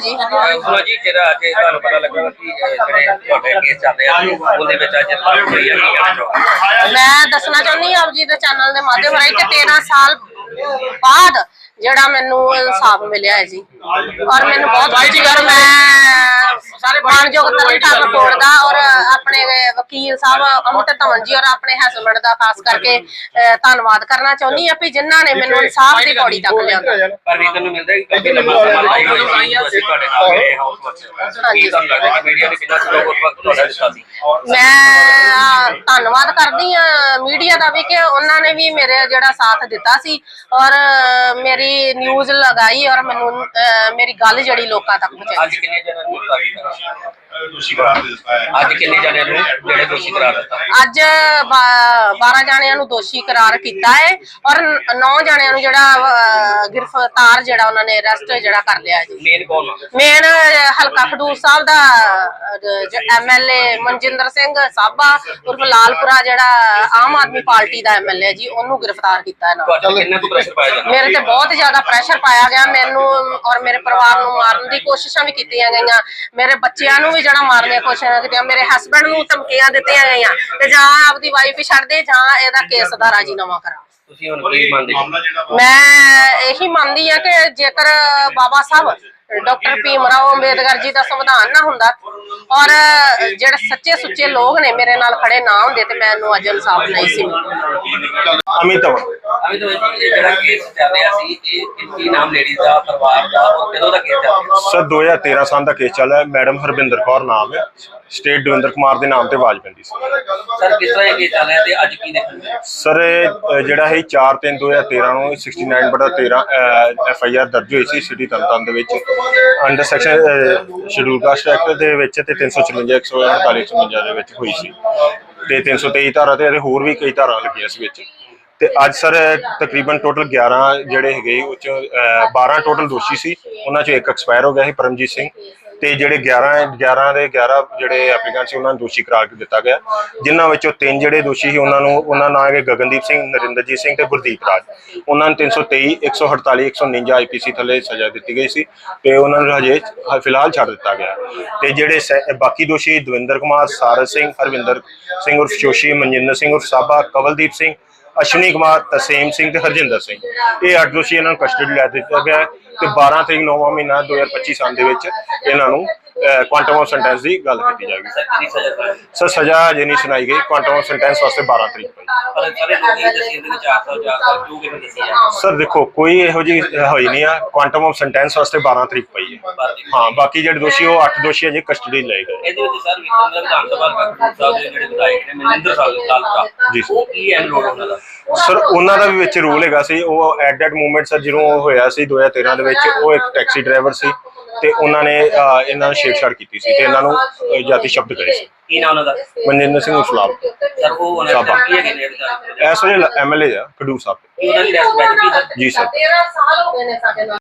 ਹਾਂਜੀ ਸੁਣਾ ਜੀ ਜਿਹੜਾ ਅੱਜ ਤੁਹਾਨੂੰ ਪਤਾ ਲੱਗਾ ਕਿ ਇਹ ਜਿਹੜੇ ਤੁਹਾਡੇ ਕੇਸ ਚੱਲ ਰਿਹਾ ਸੀ ਉਹਦੇ ਵਿੱਚ ਅੱਜ ਤੁਹਾਨੂੰ ਹੋਈ ਹੈ ਕੀ ਕਹਿਣਾ ਚਾਹੋਗੇ? ਮੈਂ ਦੱਸਣਾ ਚਾਹੁੰਦੀ ਹਾਂ ਆਪ ਜੀ ਦੇ ਚੈਨਲ ਦੇ ਮਾਧਿਅਮ ਰਾਹੀਂ ਕਿ 13 ਸਾਲ ਬਾਅਦ ਜਿਹੜਾ ਮੈਨੂੰ ਇਨਸਾਫ ਮਿਲਿਆ ਹੈ ਜੀ। ਔਰ ਮੈਨੂੰ ਬਹੁਤ ਖੁਸ਼ੀ ਹੈ ਔਰ ਮੈਂ ਮਾਨਯੋਗ ਤਰਨਤਾਰਨ ਕੋਰਟ ਦਾ ਔਰ ਆਪਣੇ ਵਕੀਲ ਸਾਹਿਬ ਅਮਿਤ ਧਵਨ ਜੀ ਔਰ ਆਪਣੇ ਹਸਬੰਡ ਦਾ ਖਾਸ ਕਰਕੇ ਅਹ, ਧੰਨਵਾਦ ਕਰਨਾ ਚਾਹੁੰਦੀ ਵੀ ਜਿਨ੍ਹਾਂ ਨੇ ਮੈਨੂੰ ਇਨਸਾਫ ਦੀ ਪੌੜੀ ਤੱਕ ਲਿਆਂਦਾ। ਪਰ ਵੀ ਤੁਹਾਨੂੰ ਮਿਲਦਾ ਕਿ ਕਾਫੀ ਲੰਮਾ ਸਮਾਂ ਲਾਈ ਹੋਈ ਸੀ ਅਸੀਂ ਤੁਹਾਡੇ ਨਾਲ ਰਹੇ ਹਾਊਸ ਵਿੱਚ ਕੀ ਤੁਹਾਨੂੰ ਲੱਗਦਾ ਕਿ ਮੀਡੀਆ ਨੇ ਕਿੰਨਾ ਸਹਿਯੋਗ ਉਸ ਵਕਤ ਤੁਹਾਡਾ ਦਿੱਤਾ ਸੀ? ਮੈਂ ਧੰਨਵਾਦ ਕਰਦੀ ਹਾਂ ਮੀਡੀਆ ਦਾ ਵੀ ਕਿ ਉਹਨਾਂ ਨੇ ਵੀ ਮੇਰੇ ਜਿਹੜਾ ਸਾਥ ਦਿੱਤਾ ਸੀ ਔਰ ਮੇਰੀ ਨਿਊਜ਼ ਲਗਾਈ ਔਰ ਮੈਨੂੰ ਅਹ, ਮੇਰੀ ਗੱਲ ਜਿਹੜੀ ਲੋਕਾਂ ਤੱਕ ਪਹੁੰਚਾਈ। ਅੱਜ ਕਿੰਨੇ ਜਣਿਆਂ ਨੂੰ ਗ੍ਰਿਫਤਾਰ ਕੀਤਾ ਦੋਸ਼ੀ ਕਰਾਰ ਦਿੱਤਾ ਹੈ। ਅੱਜ ਕਿੰਨੇ ਜਣਿਆਂ ਨੂੰ ਜਿਹੜੇ ਦੋਸ਼ੀ ਕਰਾਰ ਦਿੱਤਾ? ਅੱਜ 12 ਜਣਿਆਂ ਨੂੰ ਦੋਸ਼ੀ ਕਰਾਰ ਕੀਤਾ ਹੈ ਔਰ 9 ਜਣਿਆਂ ਨੂੰ ਜਿਹੜਾ ਅਹ, ਗ੍ਰਿਫਤਾਰ ਜਿਹੜਾ ਉਹਨਾਂ ਨੇ ਅਰੈਸਟ ਜਿਹੜਾ ਕਰ ਲਿਆ ਜੀ। ਮੇਨ ਕੌਣ ਆ? ਮੇਨ ਹਲਕਾ ਖਡੂਰ ਸਾਹਿਬ ਦਾ ਐਮਐਲਏ ਮਨਜਿੰਦਰ ਸਿੰਘ ਸਾਬਾ ਉਰਫ ਲਾਲਪੁਰਾ ਜਿਹੜਾ ਆਮ ਆਦਮੀ ਪਾਰਟੀ ਦਾ ਐਮਐਲਏ ਜੀ ਉਹਨੂੰ ਗ੍ਰਿਫਤਾਰ ਕੀਤਾ ਇਹਨਾਂ ਤੁਹਾਡੇ ਤੇ ਕਿੰਨਾ ਕੁ ਪ੍ਰੈਸ਼ਰ ਪਾਇਆ ਜਾਂਦਾ? ਮੇਰੇ ਤੇ ਬਹੁਤ ਜ਼ਿਆਦਾ ਪ੍ਰੈਸ਼ਰ ਪਾਇਆ ਗਿਆ ਮੈਨੂੰ ਔਰ ਮੇਰੇ ਪਰਿਵਾਰ ਨੂੰ ਮਾਰਨ ਦੀ ਕੋਸ਼ਿਸ਼ਾਂ ਵੀ ਕੀਤੀਆਂ ਗਈਆਂ। ਮੇਰੇ ਬੱਚਿਆਂ ਨੂੰ ਵੀ ਜਿਹੜਾ ਮਾਰਨ ਦੀਆਂ ਕੋਸ਼ਿਸ਼ਾਂ ਕੀਤੀਆਂ ਮੇਰੇ ਹਸਬੰਡ ਨੂੰ ਧਮਕੀਆਂ ਦਿੱਤੀਆਂ ਗਈਆਂ ਤੇ ਜਾਂ ਆਪਦੀ ਵਾਈਫ ਛੱਡ ਦੇ ਜਾਂ ਇਹਦਾ ਕੇਸ ਦਾ ਰਾਜੀਨਾਮਾ ਕਰਾ। ਤੁਸੀਂ ਹੁਣ ਕੀ ਮੰਨਦੇ? ਜੀ ਮਾਮਲਾ ਜਿਹੜਾ ਵਾ ਮੈਂ ਇਹੀ ਮੰਨਦੀ ਆ ਕਿ ਜੇਕਰ ਬਾਬਾ ਸਾਹਿਬ ਡਾਕਟਰ ਭੀਮ ਰਾਓ ਅੰਬੇਦਕਰ ਜੀ ਦਾ ਸੰਵਿਧਾਨ ਨਾ ਹੁੰਦਾ। ਔਰ ਜਿਹੜੇ ਸੱਚੇ ਸੁੱਚੇ ਲੋਕ ਨੇ ਮੇਰੇ ਨਾਲ ਖੜੇ ਨਾ ਹੁੰਦੇ ਤੇ ਮੈਨੂੰ ਅੱਜ ਇਨਸਾਫ ਨਹੀਂ ਸੀ ਮਿਲਣਾ ਅਮਿਤ ਧਵਨ ਅਭੀ ਤਾਂ ਇਹ ਜਿਹੜਾ ਕੇਸ ਚੱਲ ਰਿਹਾ ਸੀ ਇਹ ਕੀ ਨਾਮ ਲੇਡੀਜ਼ ਦਾ ਪਰਿਵਾਰ ਦਾ ਕਦੋਂ ਦਾ ਕੇਸ ਚੱਲ ਰਿਹਾ ਸਰ 2013 ਸਾਲ ਦਾ ਕੇਸ ਚੱਲ ਰਿਹਾ। ਮੈਡਮ ਹਰਬਿੰਦਰ ਕੌਰ ਨਾਮ ਹੈ। ਸਟੇਟ ਦਵਿੰਦਰ ਕੁਮਾਰ ਦੇ ਨਾਮ ਤੇ ਆਵਾਜ਼ ਪੈਂਦੀ ਸੀ। ਸਰ ਕਿਸ ਤਰ੍ਹਾਂ ਇਹ ਕੇਸ ਚੱਲ ਰਿਹਾ ਤੇ ਅੱਜ ਕੀ ਦੇਖਣਾ ਸਰ ਜਿਹੜਾ ਹੈ 4 3 2013 ਨੂੰ 69 ਬਟਾ 13 ਐਫ ਆਈ ਆਰ ਦਰਜ ਹੋਈ ਸੀ ਸਿਟੀ ਤਰਨਤਾਰਨ ਦੇ ਵਿੱਚ। Under section schedule caste act ਦੇ ਵਿੱਚ ਤੇ 354 148 149 ਦੇ ਵਿੱਚ ਹੋਈ ਸੀ। ਤੇ 323 ਧਾਰਾ ਤੇ ਇਹਦੇ ਹੋਰ ਵੀ ਕਈ ਧਾਰਾ ਲੱਗੀਆਂ ਸੀ ਵਿੱਚ। ਤੇ ਅੱਜ ਸਰ, ਤਕਰੀਬਨ ਟੋਟਲ 11 ਜਿਹੜੇ ਹੈਗੇ, ਉਹ ਚ 12 ਟੋਟਲ ਦੋਸ਼ੀ ਸੀ। ਉਹਨਾਂ ਚੋਂ ਇੱਕ ਐਕਸਪਾਇਰ ਹੋ ਗਿਆ ਸੀ, ਪਰਮਜੀਤ ਸਿੰਘ। ਤੇ ਜਿਹੜੇ 11 11 ਦੇ 11 ਜਿਹੜੇ ਐਪਲੀਕੈਂਟ ਸੀ, ਉਹਨਾਂ ਨੂੰ ਦੋਸ਼ੀ ਕਰਾਰ ਦਿੱਤਾ ਗਿਆ। ਜਿਨ੍ਹਾਂ ਵਿੱਚੋਂ ਤਿੰਨ ਜਿਹੜੇ ਦੋਸ਼ੀ ਸੀ, ਉਹਨਾਂ ਨੂੰ, ਉਹਨਾਂ ਨਾਂ ਹੈਗੇ ਗਗਨਦੀਪ ਸਿੰਘ, ਨਰਿੰਦਰਜੀਤ ਸਿੰਘ ਤੇ ਗੁਰਦੀਪ ਰਾਜ। ਉਹਨਾਂ ਨੂੰ 323 148 149 ਆਈਪੀਸੀ ਥੱਲੇ ਸਜ਼ਾ ਦਿੱਤੀ ਗਈ ਸੀ ਤੇ ਉਹਨਾਂ ਨੂੰ ਹਜੇ ਫਿਲਹਾਲ ਛੱਡ ਦਿੱਤਾ ਗਿਆ। ਤੇ ਜਿਹੜੇ ਸੈ- ਬਾਕੀ ਦੋਸ਼ੀ ਦਵਿੰਦਰ ਕੁਮਾਰ ਸਾਰਸ ਸਿੰਘ, ਹਰਵਿੰਦਰ ਸਿੰਘ ਉਰਫ ਜੋਸ਼ੀ, ਮਨਜਿੰਦਰ ਸਿੰਘ ਉਰਫ ਸਾਬਾ, ਕਵਲਦੀਪ ਸਿੰਘ ਅਸ਼ਵਨੀ ਕੁਮਾਰ, ਤਸੀਮ ਸਿੰਘ ਤੇ ਹਰਜਿੰਦਰ ਸਿੰਘ। ਇਹ ਅੱਠ ਦੋਸ਼ੀ ਇਹਨਾਂ ਨੂੰ ਕਸਟਡੀ ਲੈ ਦਿੱਤਾ ਗਿਆ ਹੈ। ਤੇ 12 ਤਰੀਕ 9ਵਾਂ ਮਹੀਨਾ 2025 ਸਾਲ ਦੇ ਵਿੱਚ ਇਹਨਾਂ ਨੂੰ ਕੁਆਂਟਮ ਆਫ ਸੈਂਟੈਂਸ ਦੀ ਗੱਲ ਕੀਤੀ ਜਾਏਗੀ ਸਰ ਸਜ਼ਾ ਪਾਈ ਸਰ ਸਜ਼ਾ ਅਜੇ ਨਹੀਂ ਸੁਣਾਈ ਗਈ। ਕੁਆਂਟਮ ਆਫ ਸੈਂਟੈਂਸ ਵਾਸਤੇ 12 ਤਰੀਕ ਪਈ। ਪਰ ਸਾਰੇ ਲੋਕ ਇਹ ਦੱਸੀ ਜਾਂਦੇ ਨੇ 400 400 ਕਿਉਂ ਕਿਵੇਂ ਦੱਸਿਆ ਜਾਂਦਾ ਸਰ ਦੇਖੋ ਕੋਈ ਇਹੋ ਜੀ ਹੋਈ ਨਹੀਂ ਆ। ਕੁਆਂਟਮ ਆਫ ਸੈਂਟੈਂਸ ਵਾਸਤੇ 12 ਤਰੀਕ ਪਈ ਹੈ। ਹਾਂ ਬਾਕੀ ਜਿਹੜੇ ਦੋਸ਼ੀ ਉਹ 8 ਦੋਸ਼ੀ ਅਜੇ ਕਸਟਡੀ ਲਏ ਗਏ। ਇਹਦੇ ਵਿੱਚ ਸਰ ਵਿਕਰਮ ਦਾ ਵਿਧਾਨ ਸਭਾ ਦਾ ਸਾਹਿਬ ਦੇ ਜਿਹੜੇ ਵਿਧਾਇਕ ਨੇ ਮਨਿੰਦਰ ਸਾਹਿਬ ਦਾ ਜੀ ਸਰ। ਉਹ ਕੀ ਹੈ ਉਹਨਾਂ ਦਾ? ਸਰ ਉਹਨਾਂ ਦਾ ਵੀ ਵਿੱਚ ਰੋਲ ਹੈਗਾ ਸੀ। ਉਹ ਐਟ ਦੈਟ ਮੂਮੈਂਟ ਸਰ ਜਦੋਂ ਉਹ ਹੋਇਆ ਸੀ 2013 ਦੇ ਵਿੱਚ ਉਹ ਇੱਕ ਟੈਕਸੀ ਡਰਾਈਵਰ ਸੀ ਤੇ ਉਹਨਾਂ ਨੇ ਅਹ, ਇਹਨਾਂ ਨੂੰ ਛੇੜਛਾੜ ਕੀਤੀ ਸੀ ਤੇ ਇਹਨਾਂ ਨੂੰ ਅਹ, ਜਾਤੀ ਸ਼ਬਦ ਕਹੇ ਸੀ। ਕੀ ਨਾਮ ਉਹਨਾਂ ਦਾ? ਮਨਜਿੰਦਰ ਸਿੰਘ ਉਸਲਾਮ। ਸਰ ਉਹ ਉਹਨਾਂ ਦਾ। ਕੀ ਹੈਗੇ ਨੇ? ਇਸ ਵੇਲੇ ਐਮਐਲਏ ਆ ਖਡੂਰ ਸਾਹਿਬ ਕੀ ਉਹਨਾਂ ਦੀ ਰੈਸਪੈਕਟ ਕੀ ਸਰ ਜੀ ਸਰ। 13 ਸਾਲ ਹੋ ਗਏ ਨੇ ਸਾਡੇ ਨਾਲ।